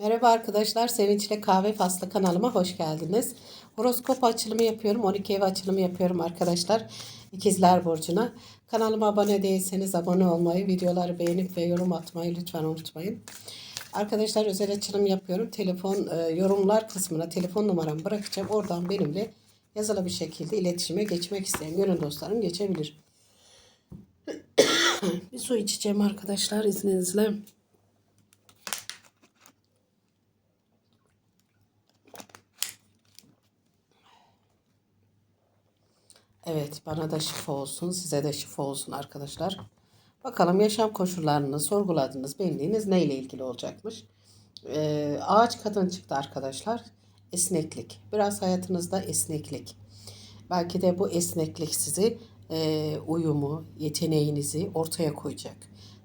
Merhaba arkadaşlar, Sevinçle Kahve Faslı kanalıma hoş geldiniz. Horoskop açılımı yapıyorum, 12 ev açılımı yapıyorum arkadaşlar. İkizler Burcu'na. Kanalıma abone değilseniz abone olmayı, videoları beğenip ve yorum atmayı lütfen unutmayın. Arkadaşlar özel açılım yapıyorum. Telefon e, yorumlar kısmına telefon numaramı bırakacağım. Oradan benimle yazılı bir şekilde iletişime geçmek isteyen gönül dostlarım geçebilir. bir su içeceğim arkadaşlar izninizle. Evet, bana da şifa olsun, size de şifa olsun arkadaşlar. Bakalım yaşam koşullarını sorguladınız, bildiğiniz neyle ilgili olacakmış. Ee, ağaç kadın çıktı arkadaşlar. Esneklik. Biraz hayatınızda esneklik. Belki de bu esneklik sizi e, uyumu, yeteneğinizi ortaya koyacak.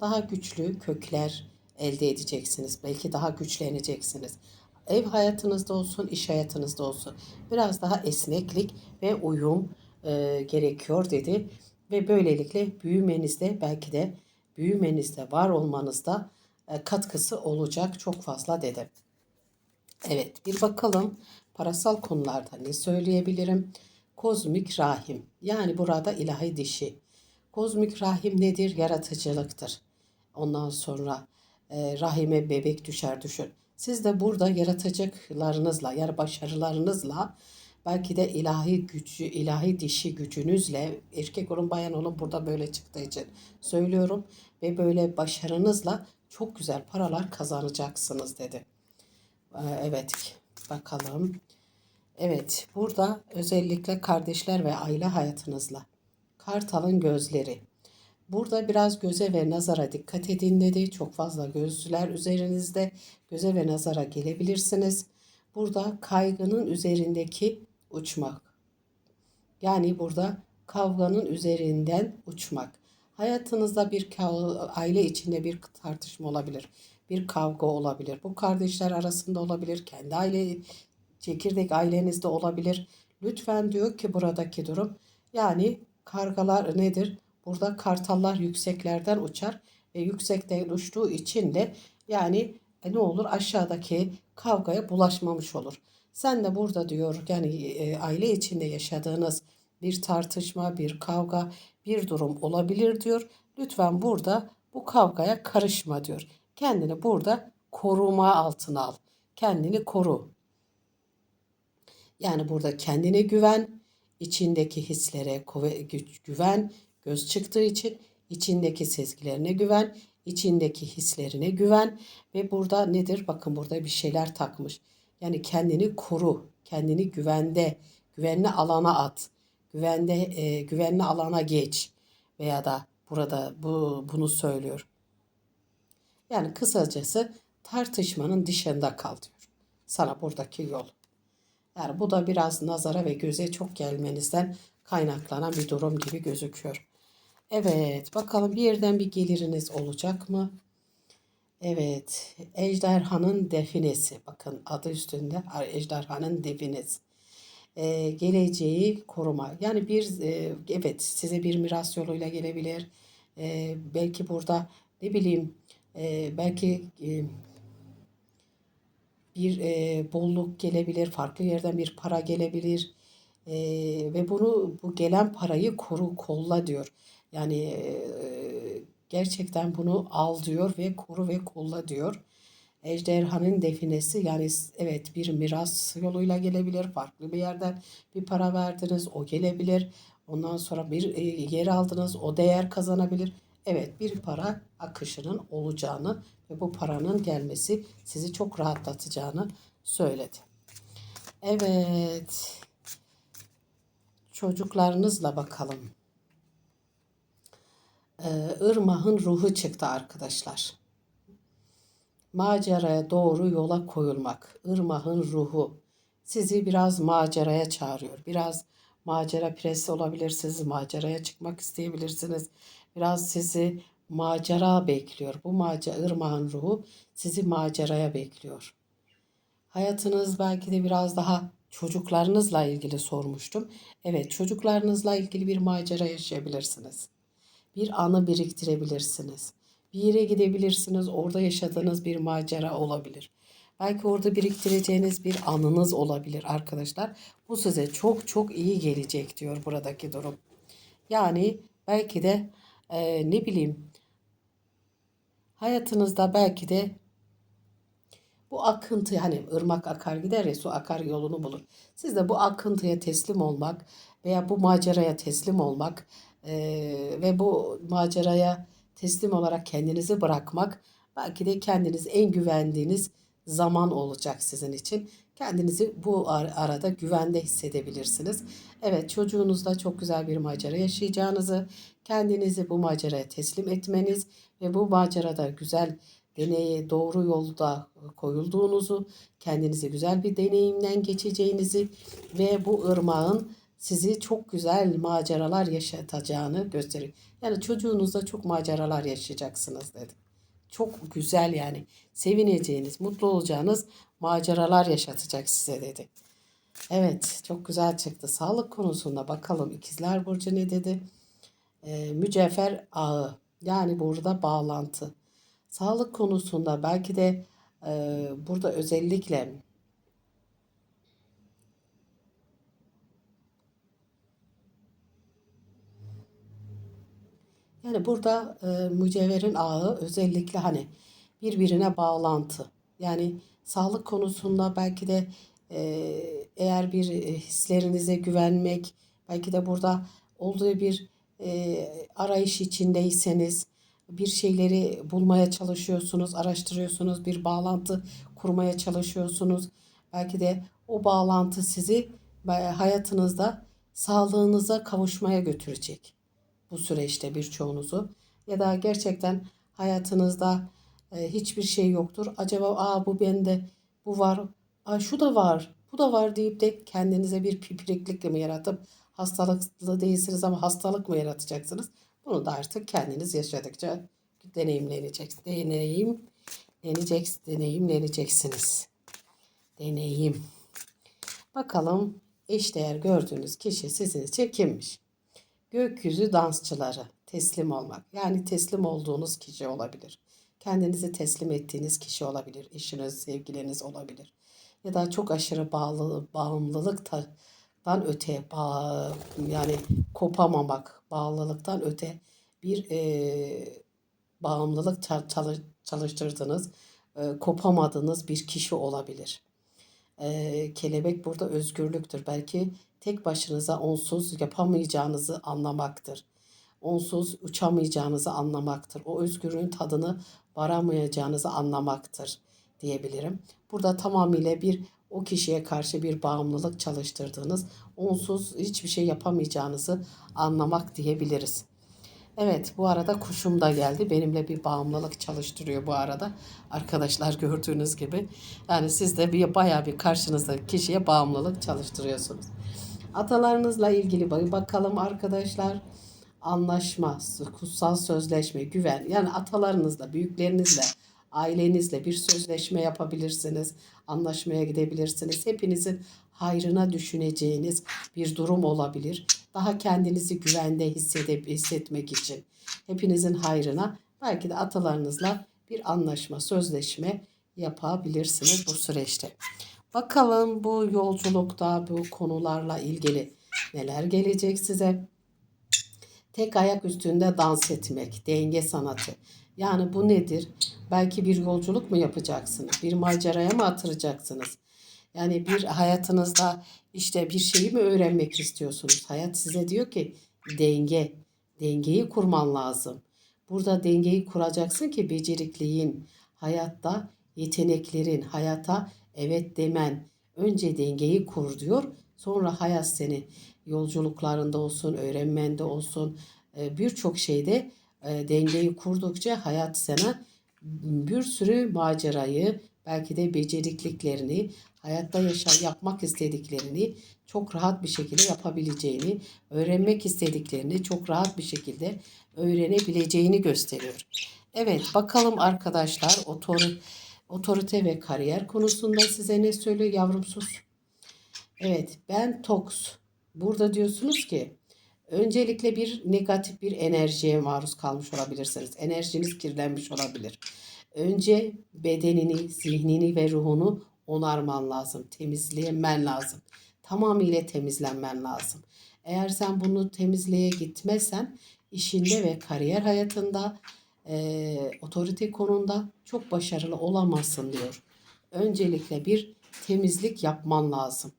Daha güçlü kökler elde edeceksiniz. Belki daha güçleneceksiniz. Ev hayatınızda olsun, iş hayatınızda olsun. Biraz daha esneklik ve uyum e, gerekiyor dedi. Ve böylelikle büyümenizde belki de büyümenizde var olmanızda e, katkısı olacak çok fazla dedi. Evet bir bakalım parasal konularda ne söyleyebilirim? Kozmik rahim yani burada ilahi dişi. Kozmik rahim nedir? Yaratıcılıktır. Ondan sonra e, rahime bebek düşer düşür. Siz de burada yaratıcılıklarınızla yani başarılarınızla belki de ilahi gücü, ilahi dişi gücünüzle erkek olun bayan olun burada böyle çıktığı için söylüyorum ve böyle başarınızla çok güzel paralar kazanacaksınız dedi. Ee, Evet bakalım. Evet burada özellikle kardeşler ve aile hayatınızla. Kartalın gözleri. Burada biraz göze ve nazara dikkat edin dedi. Çok fazla gözler üzerinizde. Göze ve nazara gelebilirsiniz. Burada kaygının üzerindeki uçmak. Yani burada kavganın üzerinden uçmak. Hayatınızda bir aile içinde bir tartışma olabilir. Bir kavga olabilir. Bu kardeşler arasında olabilir. Kendi aile çekirdek ailenizde olabilir. Lütfen diyor ki buradaki durum yani kargalar nedir? Burada kartallar yükseklerden uçar ve yüksekten uçtuğu için de yani e, ne olur aşağıdaki kavgaya bulaşmamış olur. Sen de burada diyor yani e, aile içinde yaşadığınız bir tartışma, bir kavga, bir durum olabilir diyor. Lütfen burada bu kavgaya karışma diyor. Kendini burada koruma altına al. Kendini koru. Yani burada kendine güven, içindeki hislere güven, göz çıktığı için içindeki sezgilerine güven, içindeki hislerine güven ve burada nedir? Bakın burada bir şeyler takmış. Yani kendini koru, kendini güvende, güvenli alana at, güvende e, güvenli alana geç veya da burada bu bunu söylüyor. Yani kısacası tartışmanın dışında kal diyor. Sana buradaki yol. Yani bu da biraz nazara ve göze çok gelmenizden kaynaklanan bir durum gibi gözüküyor. Evet, bakalım bir yerden bir geliriniz olacak mı? Evet, Ejderhanın Definesi. Bakın adı üstünde Ejderhanın Definesi. Ee, geleceği koruma. Yani bir e, evet size bir miras yoluyla gelebilir. Ee, belki burada ne bileyim e, belki e, bir e, bolluk gelebilir, farklı yerden bir para gelebilir E, ve bunu bu gelen parayı koru, kolla diyor. Yani e, gerçekten bunu al diyor ve koru ve kolla diyor. Ejderhanın definesi yani evet bir miras yoluyla gelebilir, farklı bir yerden bir para verdiniz, o gelebilir. Ondan sonra bir e, yer aldınız, o değer kazanabilir. Evet bir para akışının olacağını ve bu paranın gelmesi sizi çok rahatlatacağını söyledi. Evet. Çocuklarınızla bakalım. Ee, Irmah'ın ruhu çıktı arkadaşlar. Maceraya doğru yola koyulmak. Irmah'ın ruhu sizi biraz maceraya çağırıyor. Biraz macera presi olabilirsiniz. Maceraya çıkmak isteyebilirsiniz. Biraz sizi macera bekliyor. Bu macera Irmağın ruhu sizi maceraya bekliyor. Hayatınız belki de biraz daha çocuklarınızla ilgili sormuştum. Evet, çocuklarınızla ilgili bir macera yaşayabilirsiniz. Bir anı biriktirebilirsiniz. Bir yere gidebilirsiniz. Orada yaşadığınız bir macera olabilir. Belki orada biriktireceğiniz bir anınız olabilir arkadaşlar. Bu size çok çok iyi gelecek diyor buradaki durum. Yani belki de e, ne bileyim hayatınızda belki de bu akıntı hani ırmak akar gider ya su akar yolunu bulur. Siz de bu akıntıya teslim olmak veya bu maceraya teslim olmak e, ve bu maceraya teslim olarak kendinizi bırakmak belki de kendiniz en güvendiğiniz zaman olacak sizin için. Kendinizi bu ar- arada güvende hissedebilirsiniz. Evet çocuğunuzla çok güzel bir macera yaşayacağınızı, kendinizi bu maceraya teslim etmeniz ve bu macerada güzel deneye doğru yolda koyulduğunuzu, kendinizi güzel bir deneyimden geçeceğinizi ve bu ırmağın sizi çok güzel maceralar yaşatacağını gösteriyor. Yani çocuğunuzla çok maceralar yaşayacaksınız dedi. Çok güzel yani sevineceğiniz, mutlu olacağınız maceralar yaşatacak size dedi. Evet çok güzel çıktı. Sağlık konusunda bakalım ikizler burcu ne dedi? Ee, mücevher ağı yani burada bağlantı. Sağlık konusunda belki de e, burada özellikle Yani burada e, mücevherin ağı özellikle hani birbirine bağlantı. Yani sağlık konusunda belki de e, eğer bir e, hislerinize güvenmek, belki de burada olduğu bir e, arayış içindeyseniz bir şeyleri bulmaya çalışıyorsunuz, araştırıyorsunuz, bir bağlantı kurmaya çalışıyorsunuz. Belki de o bağlantı sizi e, hayatınızda sağlığınıza kavuşmaya götürecek bu süreçte birçoğunuzu ya da gerçekten hayatınızda e, hiçbir şey yoktur. Acaba aa bu bende bu var. Aa şu da var. Bu da var deyip de kendinize bir pipiriklik mi yaratıp hastalıklı değilsiniz ama hastalık mı yaratacaksınız? Bunu da artık kendiniz yaşadıkça deneyimleneceksiniz. Deneyim deneyecek, deneyimleneceksiniz. Deneyim. Bakalım eşdeğer gördüğünüz kişi sizin için kimmiş? Gökyüzü dansçıları teslim olmak. Yani teslim olduğunuz kişi olabilir. Kendinizi teslim ettiğiniz kişi olabilir. Eşiniz, sevgiliniz olabilir. Ya da çok aşırı bağlı, bağımlılıktan öte, bağ, yani kopamamak, bağlılıktan öte bir e, bağımlılık çalıştırdığınız, e, kopamadığınız bir kişi olabilir. E, kelebek burada özgürlüktür. Belki tek başınıza onsuz yapamayacağınızı anlamaktır. Onsuz uçamayacağınızı anlamaktır. O özgürlüğün tadını varamayacağınızı anlamaktır diyebilirim. Burada tamamıyla bir o kişiye karşı bir bağımlılık çalıştırdığınız, onsuz hiçbir şey yapamayacağınızı anlamak diyebiliriz. Evet bu arada kuşum da geldi. Benimle bir bağımlılık çalıştırıyor bu arada. Arkadaşlar gördüğünüz gibi. Yani siz de bir bayağı bir karşınızdaki kişiye bağımlılık çalıştırıyorsunuz. Atalarınızla ilgili bakalım arkadaşlar. Anlaşma, kutsal sözleşme, güven. Yani atalarınızla, büyüklerinizle, ailenizle bir sözleşme yapabilirsiniz. Anlaşmaya gidebilirsiniz. Hepinizin hayrına düşüneceğiniz bir durum olabilir. Daha kendinizi güvende hissedip hissetmek için hepinizin hayrına belki de atalarınızla bir anlaşma, sözleşme yapabilirsiniz bu süreçte. Bakalım bu yolculukta bu konularla ilgili neler gelecek size? Tek ayak üstünde dans etmek, denge sanatı. Yani bu nedir? Belki bir yolculuk mu yapacaksınız? Bir maceraya mı atıracaksınız? Yani bir hayatınızda işte bir şeyi mi öğrenmek istiyorsunuz? Hayat size diyor ki denge, dengeyi kurman lazım. Burada dengeyi kuracaksın ki becerikliğin, hayatta yeteneklerin, hayata evet demen. Önce dengeyi kur diyor. Sonra hayat seni yolculuklarında olsun, öğrenmende olsun, e, birçok şeyde e, dengeyi kurdukça hayat sana bir sürü macerayı, belki de becerikliklerini, hayatta yaşa yapmak istediklerini çok rahat bir şekilde yapabileceğini, öğrenmek istediklerini çok rahat bir şekilde öğrenebileceğini gösteriyor. Evet bakalım arkadaşlar otor otorite ve kariyer konusunda size ne söylüyor yavrum sus. Evet ben toks. Burada diyorsunuz ki öncelikle bir negatif bir enerjiye maruz kalmış olabilirsiniz. Enerjiniz kirlenmiş olabilir. Önce bedenini, zihnini ve ruhunu onarman lazım. Temizlemen lazım. Tamamıyla temizlenmen lazım. Eğer sen bunu temizliğe gitmezsen işinde ve kariyer hayatında e, otorite konunda çok başarılı olamazsın diyor. Öncelikle bir temizlik yapman lazım.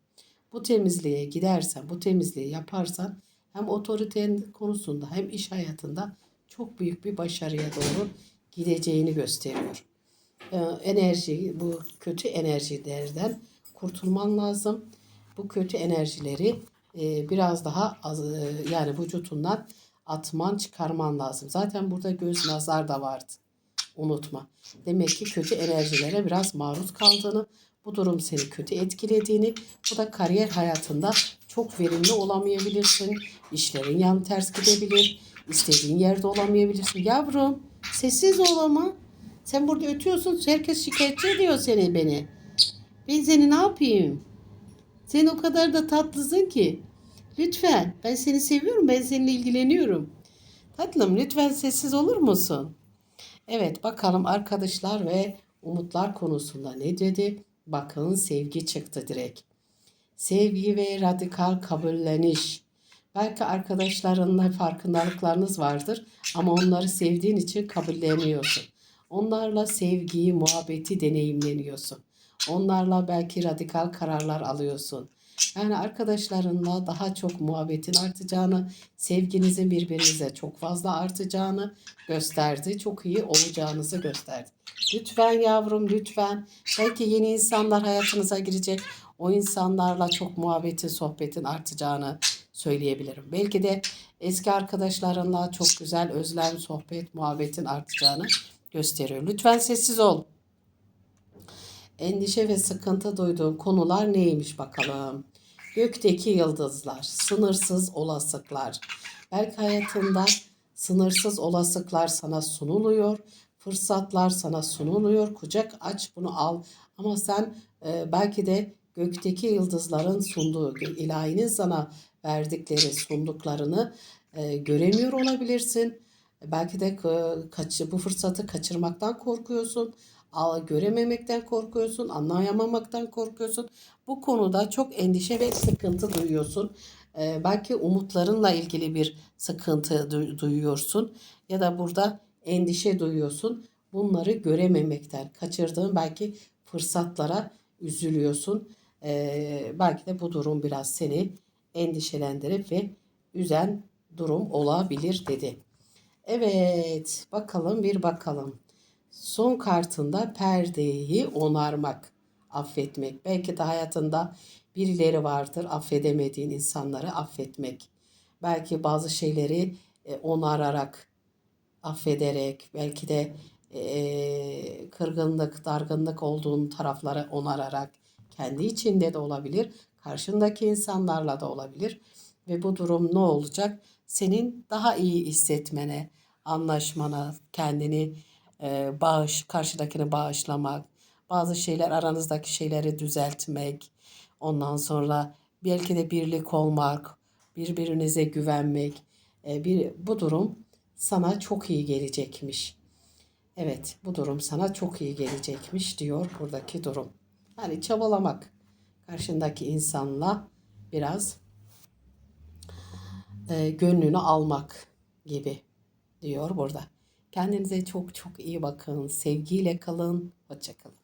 Bu temizliğe gidersen, bu temizliği yaparsan hem otoritenin konusunda hem iş hayatında çok büyük bir başarıya doğru gideceğini gösteriyor. Ee, enerji, bu kötü enerjilerden kurtulman lazım. Bu kötü enerjileri e, biraz daha az, e, yani vücutundan atman, çıkarman lazım. Zaten burada göz nazar da vardı. Unutma. Demek ki kötü enerjilere biraz maruz kaldığını, bu durum seni kötü etkilediğini, bu da kariyer hayatında çok verimli olamayabilirsin. İşlerin yan ters gidebilir. istediğin yerde olamayabilirsin. Yavrum sessiz ol ama. Sen burada ötüyorsun. Herkes şikayetçi ediyor seni beni. Ben seni ne yapayım? Sen o kadar da tatlısın ki. Lütfen. Ben seni seviyorum. Ben seninle ilgileniyorum. Tatlım lütfen sessiz olur musun? Evet bakalım arkadaşlar ve umutlar konusunda ne dedi? Bakın sevgi çıktı direkt. Sevgi ve radikal kabulleniş. Belki arkadaşlarınla farkındalıklarınız vardır ama onları sevdiğin için kabulleniyorsun. Onlarla sevgiyi, muhabbeti deneyimleniyorsun. Onlarla belki radikal kararlar alıyorsun. Yani arkadaşlarınla daha çok muhabbetin artacağını, sevginizin birbirinize çok fazla artacağını gösterdi. Çok iyi olacağınızı gösterdi. Lütfen yavrum lütfen. Belki yeni insanlar hayatınıza girecek. O insanlarla çok muhabbetin, sohbetin artacağını söyleyebilirim. Belki de eski arkadaşlarınla çok güzel özlem, sohbet, muhabbetin artacağını gösteriyor. Lütfen sessiz ol. Endişe ve sıkıntı duyduğun konular neymiş bakalım. Gökteki yıldızlar, sınırsız olasılıklar. Belki hayatında sınırsız olasılıklar sana sunuluyor. Fırsatlar sana sunuluyor. Kucak aç bunu al. Ama sen e, belki de gökteki yıldızların sunduğu, ilahinin sana verdikleri, sunduklarını e, göremiyor olabilirsin. Belki de e, kaç, bu fırsatı kaçırmaktan korkuyorsun. Görememekten korkuyorsun, anlayamamaktan korkuyorsun. Bu konuda çok endişe ve sıkıntı duyuyorsun. Belki umutlarınla ilgili bir sıkıntı du- duyuyorsun ya da burada endişe duyuyorsun. Bunları görememekten, kaçırdığın belki fırsatlara üzülüyorsun. Belki de bu durum biraz seni endişelendirip ve üzen durum olabilir dedi. Evet, bakalım bir bakalım. Son kartında perdeyi onarmak, affetmek. Belki de hayatında birileri vardır affedemediğin insanları affetmek. Belki bazı şeyleri e, onararak, affederek, belki de e, kırgınlık, dargınlık olduğun tarafları onararak, kendi içinde de olabilir, karşındaki insanlarla da olabilir. Ve bu durum ne olacak? Senin daha iyi hissetmene, anlaşmana, kendini e, bağış, karşıdakini bağışlamak, bazı şeyler aranızdaki şeyleri düzeltmek, ondan sonra belki de birlik olmak, birbirinize güvenmek, e, bir bu durum sana çok iyi gelecekmiş. Evet, bu durum sana çok iyi gelecekmiş diyor buradaki durum. Yani çabalamak, karşındaki insanla biraz e, gönlünü almak gibi diyor burada. Kendinize çok çok iyi bakın. Sevgiyle kalın. Hoşçakalın.